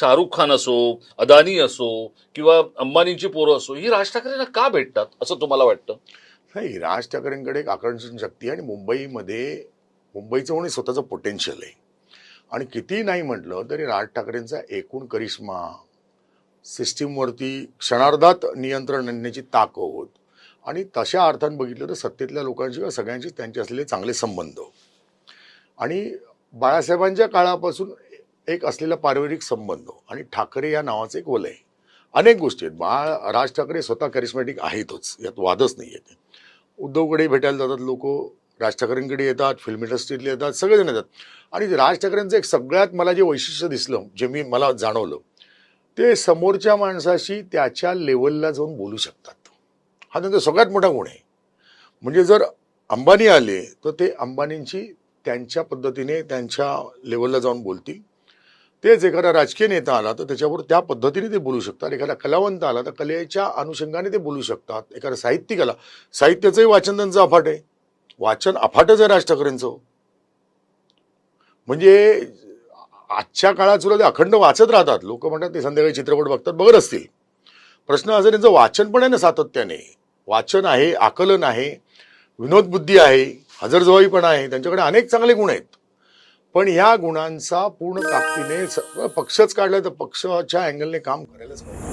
शाहरुख खान असो अदानी असो किंवा अंबानींची पोरं असो ही राज ठाकरेंना का भेटतात असं तुम्हाला वाटतं? नाही राज ठाकरेंकडे एक आकर्षण शक्ती आणि मुंबईमध्ये मुंबईचं म्हणून स्वतःचं पोटेन्शियल आहे. आणि कितीही नाही म्हटलं तरी राज ठाकरेंचा एकूण करिश्मा सिस्टीमवरती क्षणार्धात नियंत्रण आणण्याची ताकद आणि तशा अर्थानं बघितलं तर सत्तेतल्या लोकांशी किंवा सगळ्यांशी त्यांचे असलेले चांगले संबंध. आणि बाळासाहेबांच्या काळापासून एक असलेला पारिवारिक संबंध आणि ठाकरे या नावाचं एक वलय. अनेक गोष्टी आहेत. बाळ राज ठाकरे स्वतः कॅरिस्मॅटिक आहेतच. यात वादच नाही आहे उद्धवकडे भेटायला जातात लोक. राज ठाकरेंकडे येतात. फिल्म इंडस्ट्रीतले येतात. सगळेजण येतात. आणि राज ठाकरेंचं एक सगळ्यात मला जे वैशिष्ट्य दिसलं जे मी मला जाणवलं ते समोरच्या माणसाशी त्याच्या लेवलला जाऊन बोलू शकतात. हा त्यांचा सगळ्यात मोठा गुण आहे. म्हणजे जर अंबानी आले तर ते अंबानींची त्यांच्या पद्धतीने त्यांच्या लेवलला जाऊन बोलतील. तेच एखादा राजकीय नेता आला तर त्याच्यावर त्या पद्धतीने ते बोलू शकतात. एखादा कलावंत आला तर कलेच्या अनुषंगाने ते बोलू शकतात. एखादा साहित्यिक आला साहित्याचंही वाचन त्यांचं अफाट आहे. वाचन अफाटच आहे राज ठाकरेंचं. म्हणजे आजच्या काळात सुद्धा ते अखंड वाचत राहतात. लोक म्हणतात ते संध्याकाळी चित्रपट बघतात बघत असतील. प्रश्न असा त्यांचं वाचन पण आहे ना सातत्याने. वाचन आहे आकलन आहे विनोदबुद्धी आहे हजरजवाईपणा आहे त्यांच्याकडे अनेक चांगले गुण आहेत. पण या गुणांचा पूर्ण ताकदीने स- पक्षच काढला तर पक्षाच्या अँगलने काम करायलाच पाहिजे.